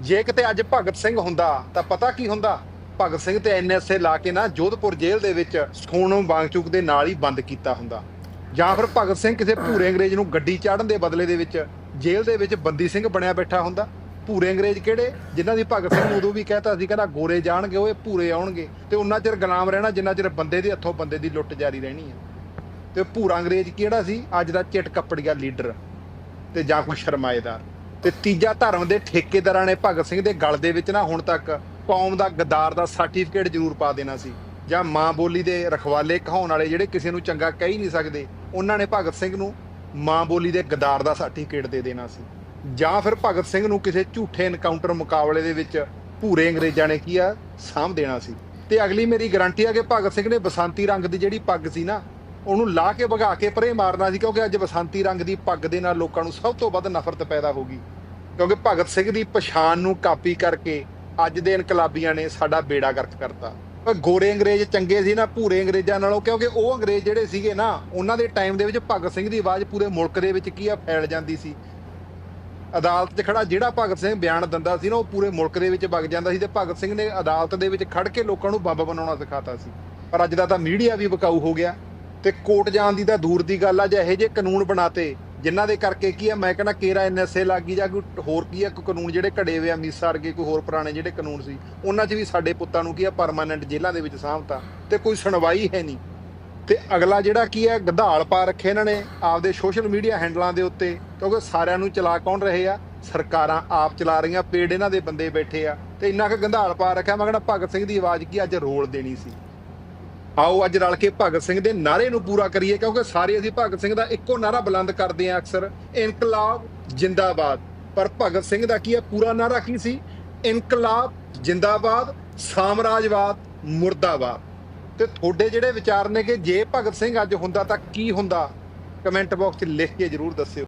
ਜੇ ਕਿਤੇ ਅੱਜ ਭਗਤ ਸਿੰਘ ਹੁੰਦਾ, ਤਾਂ ਪਤਾ ਕੀ ਹੁੰਦਾ? ਭਗਤ ਸਿੰਘ ਤੇ ਐਨਐਸਏ ਲਾ ਕੇ ਨਾ ਜੋਧਪੁਰ ਜੇਲ੍ਹ ਦੇ ਵਿੱਚ ਸੋਨਮ ਵਾਂਗਚੁਕ ਦੇ ਨਾਲ ਹੀ ਬੰਦ ਕੀਤਾ ਹੁੰਦਾ। ਜਾਂ ਫਿਰ ਭਗਤ ਸਿੰਘ ਕਿਸੇ ਭੂਰੇ ਅੰਗਰੇਜ਼ ਨੂੰ ਗੱਡੀ ਚਾੜਨ ਦੇ ਬਦਲੇ ਦੇ ਵਿੱਚ ਜੇਲ੍ਹ ਦੇ ਵਿੱਚ ਬੰਦੀ ਸਿੰਘ ਬਣਿਆ ਬੈਠਾ ਹੁੰਦਾ। ਭੂਰੇ ਅੰਗਰੇਜ਼ ਕਿਹੜੇ? ਜਿਨ੍ਹਾਂ ਦੀ ਭਗਤ ਸਿੰਘ ਨੂੰ ਉਦੋਂ ਵੀ ਕਹਿਤਾ ਸੀ, ਕਹਿੰਦਾ ਗੋਰੇ ਜਾਣਗੇ, ਉਹ ਇਹ ਭੂਰੇ ਆਉਣਗੇ। ਤੇ ਉਹਨਾਂ ਚਿਰ ਗੁਲਾਮ ਰਹਿਣਾ, ਜਿੰਨਾ ਚਿਰ ਬੰਦੇ ਦੇ ਹੱਥੋਂ ਬੰਦੇ ਦੀ ਲੁੱਟ ਜਾਰੀ ਰਹਿਣੀ ਹੈ ਤੇ ਭੂਰਾ ਅੰਗਰੇਜ਼ ਕਿਹੜਾ ਸੀ? ਅੱਜ ਦਾ ਚਿੱਟ ਕੱਪੜੀਆ ਲੀਡਰ ਤੇ ਜਾਂ ਕੋਈ ਸ਼ਰਮਾਏਦਾਰ। ਤੇ ਤੀਜਾ ਧਰਮ ਦੇ ਠੇਕੇਦਾਰਾਂ ਨੇ ਭਗਤ ਸਿੰਘ ਦੇ ਗਲ ਦੇ ਵਿੱਚ ਨਾ ਹੁਣ ਤੱਕ ਕੌਮ ਦਾ ਗਦਾਰ ਦਾ ਸਰਟੀਫਿਕੇਟ ਜ਼ਰੂਰ ਪਾ ਦੇਣਾ ਸੀ। ਜਾਂ ਮਾਂ ਬੋਲੀ ਦੇ ਰਖਵਾਲੇ ਕਹਾਉਣ ਵਾਲੇ ਜਿਹੜੇ ਕਿਸੇ ਨੂੰ ਚੰਗਾ ਕਹਿ ਹੀ ਨਹੀਂ ਸਕਦੇ, ਉਹਨਾਂ ਨੇ ਭਗਤ ਸਿੰਘ ਨੂੰ ਮਾਂ ਬੋਲੀ ਦੇ ਗਦਾਰ ਦਾ ਸਰਟੀਫਿਕੇਟ ਦੇ ਦੇਣਾ ਸੀ। ਜਾਂ ਫਿਰ ਭਗਤ ਸਿੰਘ ਨੂੰ ਕਿਸੇ ਝੂਠੇ ਐਨਕਾਊਂਟਰ ਮੁਕਾਬਲੇ ਦੇ ਵਿੱਚ ਭੂਰੇ ਅੰਗਰੇਜ਼ਾਂ ਨੇ ਕੀ ਆ, ਸਾਂਭ ਦੇਣਾ ਸੀ। ਤੇ ਅਗਲੀ ਮੇਰੀ ਗਾਰੰਟੀ ਆ ਕਿ ਭਗਤ ਸਿੰਘ ਨੇ ਬਸੰਤੀ ਰੰਗ ਦੀ ਜਿਹੜੀ ਪੱਗ ਸੀ ਨਾ ਉਹਨੂੰ ਲਾ ਕੇ ਭਗਾ ਕੇ ਪਰੇ ਮਾਰਨਾ ਸੀ, ਕਿਉਂਕਿ ਅੱਜ ਬਸੰਤੀ ਰੰਗ ਦੀ ਪੱਗ ਦੇ ਨਾਲ ਲੋਕਾਂ ਨੂੰ ਸਭ ਤੋਂ ਵੱਧ ਨਫ਼ਰਤ ਪੈਦਾ ਹੋ ਗਈ। ਕਿਉਂਕਿ ਭਗਤ ਸਿੰਘ ਦੀ ਪਛਾਣ ਨੂੰ ਕਾਪੀ ਕਰਕੇ ਅੱਜ ਦੇ ਇਨਕਲਾਬੀਆਂ ਨੇ ਸਾਡਾ ਬੇੜਾ ਗਰਕ ਕਰਤਾ। ਪਰ ਗੋਰੇ ਅੰਗਰੇਜ਼ ਚੰਗੇ ਸੀ ਨਾ, ਭੂਰੇ ਅੰਗਰੇਜ਼ਾਂ ਨਾਲੋਂ, ਕਿਉਂਕਿ ਉਹ ਅੰਗਰੇਜ਼ ਜਿਹੜੇ ਸੀਗੇ ਨਾ, ਉਹਨਾਂ ਦੇ ਟਾਈਮ ਦੇ ਵਿੱਚ ਭਗਤ ਸਿੰਘ ਦੀ ਆਵਾਜ਼ ਪੂਰੇ ਮੁਲਕ ਦੇ ਵਿੱਚ ਕੀ ਆ, ਫੈਲ ਜਾਂਦੀ ਸੀ। ਅਦਾਲਤ 'ਚ ਖੜਾ ਜਿਹੜਾ ਭਗਤ ਸਿੰਘ ਬਿਆਨ ਦਿੰਦਾ ਸੀ ਨਾ, ਉਹ ਪੂਰੇ ਮੁਲਕ ਦੇ ਵਿੱਚ ਵਗ ਜਾਂਦਾ ਸੀ ਤੇ ਭਗਤ ਸਿੰਘ ਨੇ ਅਦਾਲਤ ਦੇ ਵਿੱਚ ਖੜ ਕੇ ਲੋਕਾਂ ਨੂੰ ਬੰਬ ਬਣਾਉਣਾ ਸਿਖਾਤਾ ਸੀ। ਪਰ ਅੱਜ ਦਾ ਤਾਂ ਮੀਡੀਆ ਵੀ ਬਕਾਊ ਹੋ ਗਿਆ। ਤੇ ਕੋਰਟ ਜਾਣ ਦੀ ਤਾਂ ਦੂਰ ਦੀ ਗੱਲ ਆ, ਜੇ ਇਹੋ ਜਿਹੇ ਕਾਨੂੰਨ ਬਣਾਤੇ, ਜਿਨ੍ਹਾਂ ਦੇ ਕਰਕੇ ਕੀ ਆ, ਮੈਂ ਕਹਿੰਦਾ ਕੇਰਾ ਐਨਐਸਏ ਲੱਗੀ ਜਾਂ ਕੋਈ ਹੋਰ ਕੀ ਆ, ਕੋਈ ਕਾਨੂੰਨ ਜਿਹੜੇ ਘੜੇ ਹੋਏ ਆ ਮੀਸਾ ਵਰਗੇ ਕੋਈ ਹੋਰ ਪੁਰਾਣੇ ਜਿਹੜੇ ਕਾਨੂੰਨ ਸੀ, ਉਹਨਾਂ 'ਚ ਵੀ ਸਾਡੇ ਪੁੱਤਾਂ ਨੂੰ ਕੀ ਆ ਪਰਮਾਨੈਂਟ ਜੇਲ੍ਹਾਂ ਦੇ ਵਿੱਚ ਸਾਂਭਤਾ, ਤੇ ਕੋਈ ਸੁਣਵਾਈ ਹੈ ਨਹੀਂ। ਤੇ ਅਗਲਾ ਜਿਹੜਾ ਕੀ ਹੈ ਗਧਾਲ ਪਾ ਰੱਖੇ ਇਹਨਾਂ ਨੇ ਆਪਦੇ ਸੋਸ਼ਲ ਮੀਡੀਆ ਹੈਂਡਲਾਂ ਦੇ ਉੱਤੇ, ਕਿਉਂਕਿ ਸਾਰਿਆਂ ਨੂੰ ਚਲਾ ਕੌਣ ਰਹੇ ਆ? ਸਰਕਾਰਾਂ ਆਪ ਚਲਾ ਰਹੀਆਂ, ਪੇੜ ਇਹਨਾਂ ਦੇ ਬੰਦੇ ਬੈਠੇ ਆ, ਤੇ ਇੰਨਾ ਕੁ ਗੰਧਾਲ ਪਾ ਰੱਖਿਆ, ਮੈਂ ਕਹਿੰਦਾ ਭਗਤ ਸਿੰਘ ਦੀ ਆਵਾਜ਼ ਕੀ ਅੱਜ ਰੋਲ ਦੇਣੀ ਸੀ? ਆਓ ਅੱਜ ਰਲ ਕੇ ਭਗਤ ਸਿੰਘ ਦੇ ਨਾਰੇ ਨੂੰ ਪੂਰਾ ਕਰੀਏ, ਕਿਉਂਕਿ ਸਾਰੇ ਅਸੀਂ ਭਗਤ ਸਿੰਘ ਦਾ ਇੱਕੋ ਨਾਰਾ ਬੁਲੰਦ ਕਰਦੇ ਆ ਅਕਸਰ। ਇਨਕਲਾਬ ਜਿੰਦਾਬਾਦ। ਪਰ ਭਗਤ ਸਿੰਘ ਦਾ ਕੀ ਹੈ? ਪੂਰਾ ਨਾਰਾ ਕੀ ਸੀ? ਇਨਕਲਾਬ ਜਿੰਦਾਬਾਦ, ਸਾਮਰਾਜਵਾਦ, ਮੁਰਦਾਬਾਦ। ਤੇ ਤੁਹਾਡੇ ਜਿਹੜੇ ਵਿਚਾਰ ਨੇ ਕਿ ਜੇ ਭਗਤ ਸਿੰਘ ਅੱਜ ਹੁੰਦਾ ਤਾਂ ਕੀ ਹੁੰਦਾ? ਕਮੈਂਟ ਬਾਕਸ 'ਚ ਲਿਖ ਕੇ ਜਰੂਰ ਦੱਸਿਓ।